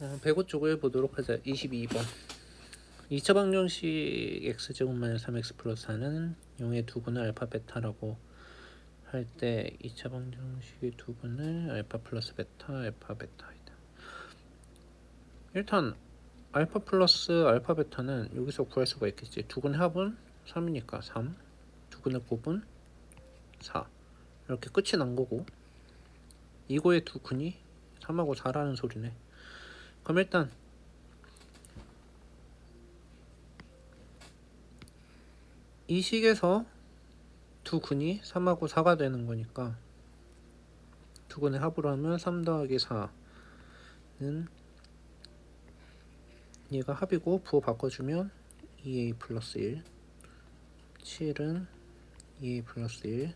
어, 105 쪽을 보도록 하자. 22번. 2차 방정식 x제곱 마이너스 3x 플러스 4는 0의 두 분을 알파 베타라고 할 때 2차 방정식의 두 분을 알파 플러스 베타 알파 베타이다. 일단 알파 플러스 알파 베타는 여기서 구할 수가 있겠지. 두근의 합은 3이니까 3, 두근의 곱은 4 이렇게 끝이 난 거고 이거의 두 근이 3하고 4라는 소리네. 그럼 일단 이 식에서 두 근이 3하고 4가 되는 거니까 두 근의 합으로 하면 3 더하기 4는 얘가 합이고 부호 바꿔주면 2a 플러스 1 7은 2a 플러스 1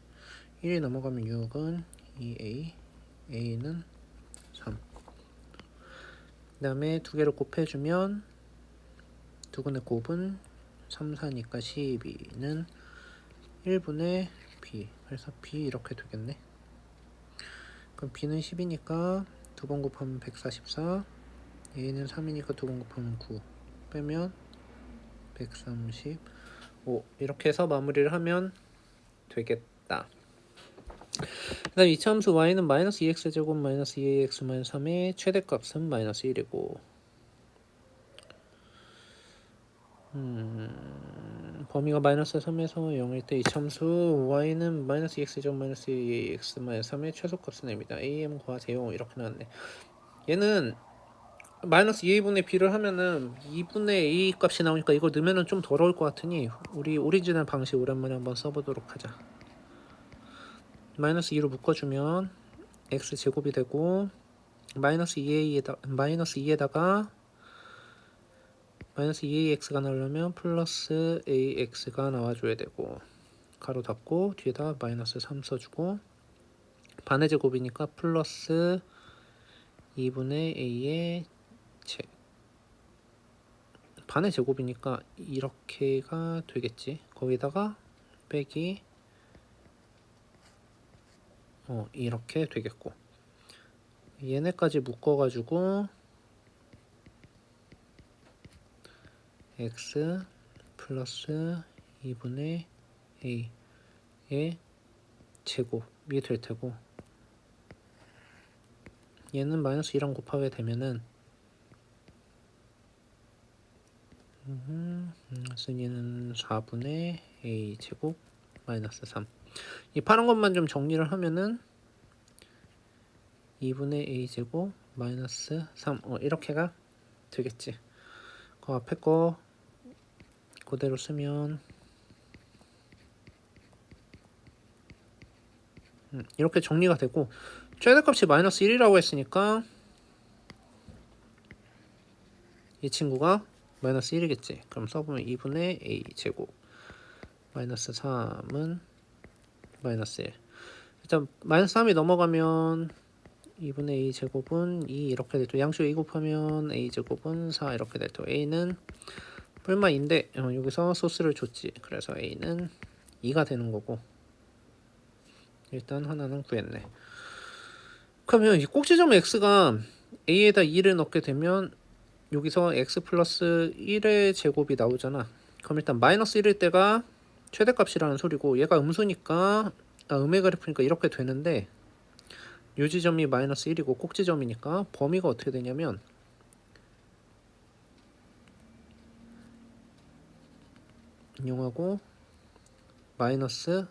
1이 넘어가면 6은 2a a는 3 그 다음에 두 개를 곱해주면 두 근의 곱은 3, 4니까 12는 1분의 b 그래서 b 이렇게 되겠네. 그럼 b는 10이니까 두 번 곱하면 144 a는 3이니까 두 번 곱하면 9 빼면 135 이렇게 해서 마무리를 하면 되겠다 그 다음 이차 함수 y는 마이너스 2x제곱 마이너스 2ax 마이너스 3의 최대값은 마이너스 1이고 음, 범위가 마이너스 3에서 0일 때 이참수 y는 마이너스 2x제곱 마이너스 2ax 마이너스 3의 최소값을 냅니다. am과 대용 이렇게 나왔네. 얘는 마이너스 2a분의 b를 하면은 2분의 a 값이 나오니까 이걸 넣으면은 좀 더러울 것 같으니 우리 오리지널 방식 오랜만에 한번 써보도록 하자. 마이너스 2로 묶어주면 x 제곱이 되고 마이너스 2a에다 마이너스 2에다가 마이너스 2ax가 나오려면 플러스 ax가 나와줘야 되고 가로 닫고 뒤에다 마이너스 3 써주고 반의 제곱이니까 플러스 2분의 a의 제 반의 제곱이니까 이렇게가 되겠지? 거기다가 빼기 어 이렇게 되겠고 얘네까지 묶어가지고 x 플러스 2분의 a의 제곱이 될 테고 얘는 마이너스 2랑 곱하게 되면은 음, 얘는 4분의 a 제곱 마이너스 3. 이 파란 것만 좀 정리를 하면은 2분의 a 제곱 마이너스 3. 어, 이렇게가 되겠지. 그 앞에 거 그대로 쓰면 음, 이렇게 정리가 되고 최대값이 마이너스 1이라고 했으니까 이 친구가 마이너스 1이겠지 그럼 써보면 2분의 a 제곱 마이너스 3은 마이너스 1 일단 마이너스 3이 넘어가면 2분의 a 제곱은 2 이렇게 되죠 양수 2 곱하면 a 제곱은 4 이렇게 되죠 a는 뿔마인데 어, 여기서 소스를 줬지. 그래서 a는 2가 되는 거고 일단 하나는 구했네. 그러면 이 꼭지점 x가 a에다 2를 넣게 되면 여기서 x 플러스 1의 제곱이 나오잖아. 그럼 일단 마이너스 1일 때가 최대값이라는 소리고 얘가 음수니까 아, 음의 그래프니까 이렇게 되는데 요지점이 마이너스 1이고 꼭지점이니까 범위가 어떻게 되냐면 인용하고 마이너스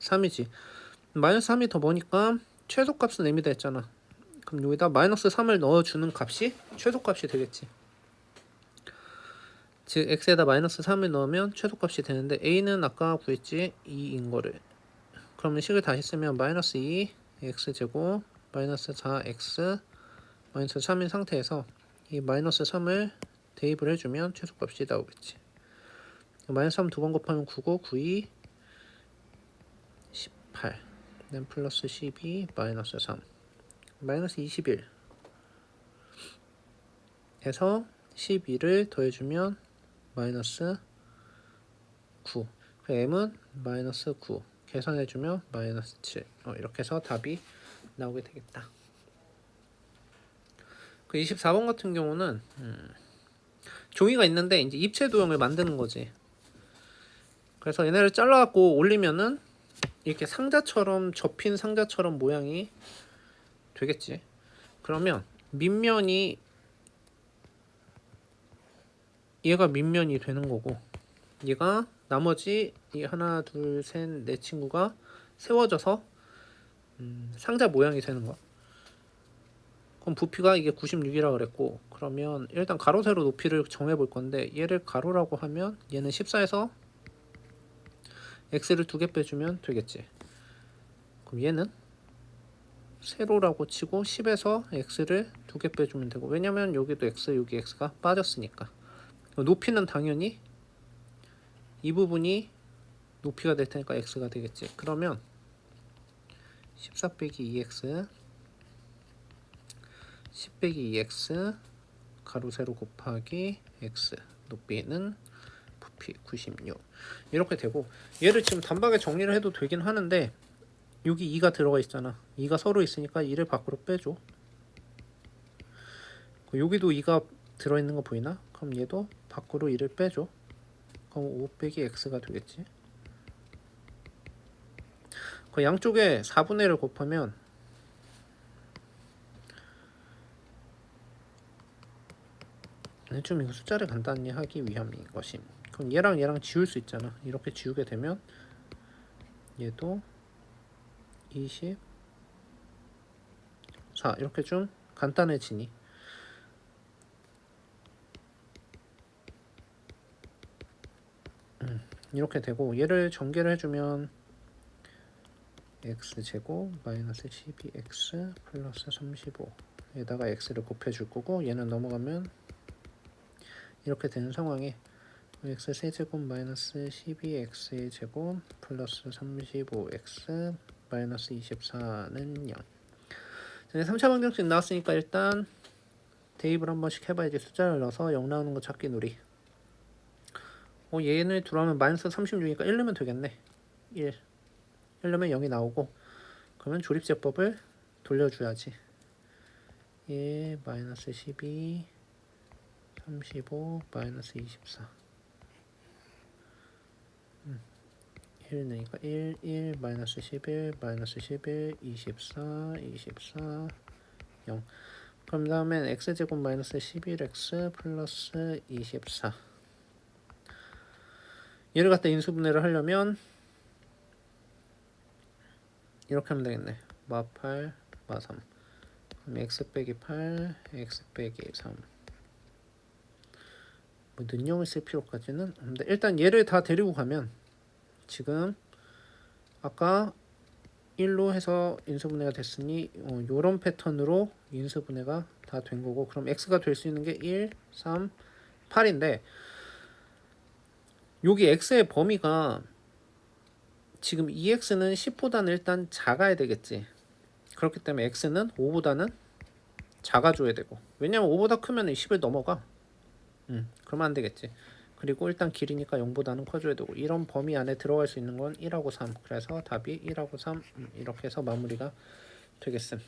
3이지. 마이너스 3이 더 뭐니까 최소값은 m이다 했잖아. 그럼 여기다 마이너스 3을 넣어주는 값이 최소값이 되겠지 즉 x에다 마이너스 3을 넣으면 최소값이 되는데 a는 아까 구했지 2인 거를. 그러면 식을 다시 쓰면 마이너스 2 x제곱 마이너스 4x 마이너스 3인 상태에서 이 마이너스 3을 대입을 해주면 최소값이 나오겠지. 마이너스 3 두 번 곱하면 9고 9이 18 그다음 플러스 12 마이너스 3 마이너스 21 해서 12를 더해주면 마이너스 9그 m은 마이너스 9 계산해주면 마이너스 7 어, 이렇게 해서 답이 나오게 되겠다 그 24번 같은 경우는 음, 종이가 있는데 이제 입체 도형을 만드는 거지. 그래서 얘네를 잘라갖고 올리면은 이렇게 상자처럼 접힌 상자처럼 모양이 되겠지. 그러면 밑면이 얘가 밑면이 되는 거고 얘가 나머지 이 하나 둘 셋 네 친구가 세워져서 음, 상자 모양이 되는 거야. 그럼 부피가 이게 96이라 그랬고 그러면 일단 가로 세로 높이를 정해 볼 건데 얘를 가로라고 하면 얘는 14에서 x를 두 개 빼주면 되겠지. 그럼 얘는 세로라고 치고 10에서 x를 두 개 빼주면 되고 왜냐면 여기도 x 여기 x가 빠졌으니까 높이는 당연히 이 부분이 높이가 될 테니까 x가 되겠지. 그러면 14 빼기 2x 10 빼기 2x 가로 세로 곱하기 x 높이는 부피 96 이렇게 되고 얘를 지금 단박에 정리를 해도 되긴 하는데 여기 2가 들어가 있잖아. 2가 서로 있으니까 2를 밖으로 빼줘. 그 여기도 2가 들어있는 거 보이나? 그럼 얘도 밖으로 2를 빼줘 그럼 5 빼기 x가 되겠지 그 양쪽에 4분의 1을 곱하면 네, 좀 이거 숫자를 간단히 하기 위함인 것임. 그럼 얘랑 얘랑 지울 수 있잖아. 이렇게 지우게 되면 얘도 24 이렇게 좀 간단해지니. 음, 이렇게 되고 얘를 전개를 해주면 x 제곱 마이너스 12x 플러스 35에다가 x를 곱해줄 거고 얘는 넘어가면 이렇게 되는 상황에 x 세제곱 마이너스 12x의 제곱 플러스 35x 마이너스 24는 0 3차 방정식 나왔으니까 일단 대입을 한 번씩 해봐야지 숫자를 넣어서 0 나오는 거 찾기 놀이 어 얘는 들어가면 마이너스 36이니까 1 넣으면 되겠네. 1 1 넣으면 0이 나오고. 그러면 조립제법을 돌려줘야지. 1 마이너스 12 35 마이너스 24 음, 1 넣으니까 1, 1 마이너스 11 마이너스 11 24 24 0 그럼 다음엔 x제곱 마이너스 11x 플러스 24 얘를 갖다 인수분해를 하려면 이렇게 하면 되겠네. 마8 마3 그럼 x 빼기 8 x 빼기 3 뭐 능력을 쓸 필요까지는 없는데 일단 얘를 다 데리고 가면 지금 아까 1로 해서 인수분해가 됐으니 어, 요런 패턴으로 인수분해가 다 된 거고 그럼 x가 될 수 있는 게 1, 3, 8인데 여기 x의 범위가 지금 2x는 10보다는 일단 작아야 되겠지. 그렇기 때문에 x는 5보다는 작아줘야 되고. 왜냐면 5보다 크면 10을 넘어가. 음, 그러면 안 되겠지. 그리고 일단 길이니까 0보다는 커줘야 되고. 이런 범위 안에 들어갈 수 있는 건 1하고 3 그래서 답이 1하고 3 음, 이렇게 해서 마무리가 되겠음.